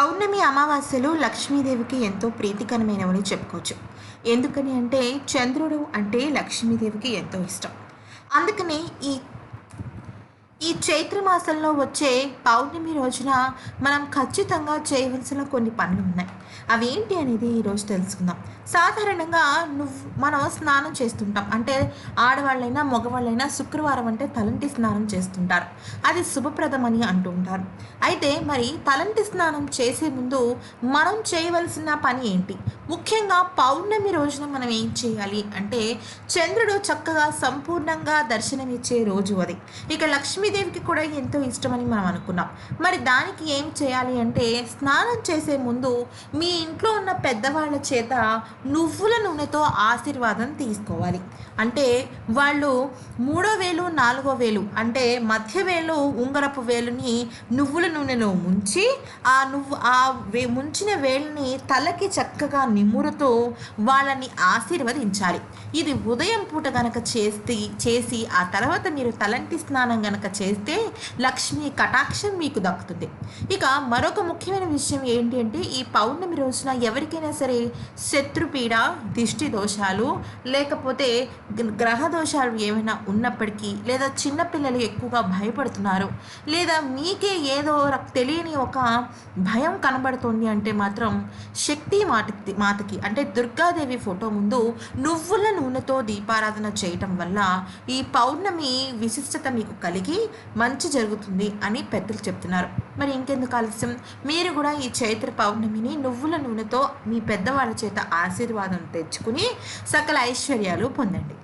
పౌర్ణమి అమావాస్యలు లక్ష్మీదేవికి ఎంతో ప్రీతికరమైనవని చెప్పుకోవచ్చు. ఎందుకని అంటే చంద్రుడు అంటే లక్ష్మీదేవికి ఎంతో ఇష్టం. అందుకని ఈ ఈ చైత్ర మాసంలో వచ్చే పౌర్ణమి రోజున మనం ఖచ్చితంగా చేయవలసిన కొన్ని పనులు ఉన్నాయి. అవి ఏంటి అనేది ఈరోజు తెలుసుకుందాం. సాధారణంగా నువ్వు మనం స్నానం చేస్తుంటాం. అంటే ఆడవాళ్ళైనా మగవాళ్ళైనా శుక్రవారం అంటే తలంటి స్నానం చేస్తుంటారు. అది శుభప్రదమని అంటూ ఉంటారు. అయితే మరి తలంటి స్నానం చేసే ముందు మనం చేయవలసిన పని ఏంటి? ముఖ్యంగా పౌర్ణమి రోజున మనం ఏం చేయాలి అంటే చంద్రుడు చక్కగా సంపూర్ణంగా దర్శనమిచ్చే రోజు అది. ఇక లక్ష్మీదేవికి కూడా ఎంతో ఇష్టమని మనం అనుకున్నాం. మరి దానికి ఏం చేయాలి అంటే స్నానం చేసే ముందు మీ ఇంట్లో ఉన్న పెద్దవాళ్ళ చేత నువ్వుల నూనెతో ఆశీర్వాదం తీసుకోవాలి. అంటే వాళ్ళు మూడో వేలు నాలుగో వేలు అంటే మధ్య వేలు ఉంగరపు వేలుని నువ్వుల నూనెలో ముంచి ఆ నువ్వు ఆ వే ముంచిన వేలుని తలకి చక్కగా నిమురుతూ వాళ్ళని ఆశీర్వదించాలి. ఇది ఉదయం పూట గనక చేస్తే చేసి ఆ తర్వాత మీరు తలంటి స్నానం గనక చేస్తే లక్ష్మి కటాక్షం మీకు దక్కుతుంది. ఇక మరొక ముఖ్యమైన విషయం ఏంటి అంటే ఈ పౌర్ణమి రోజున ఎవరికైనా సరే శత్రుపీడ దిష్టి దోషాలు లేకపోతే గ్రహ దోషాలు ఏమైనా ఉన్నప్పటికీ లేదా చిన్నపిల్లలు ఎక్కువగా భయపడుతున్నారు లేదా మీకే ఏదో తెలియని ఒక భయం కనబడుతోంది అంటే మాత్రం శక్తి మాటకి మాతకి అంటే దుర్గాదేవి ఫోటో ముందు నువ్వుల నూనెతో దీపారాధన చేయటం వల్ల ఈ పౌర్ణమి విశిష్టత మీకు కలిగి మంచి జరుగుతుంది అని పెద్దలు చెప్తున్నారు. మరి ఇంకెందుకు ఆలస్యం? మీరు కూడా ఈ చైత్ర పౌర్ణమిని నువ్వుల నూనెతో మీ పెద్దవాళ్ళ చేత ఆశీర్వాదం తెచ్చుకుని సకల ఐశ్వర్యాలు పొందండి.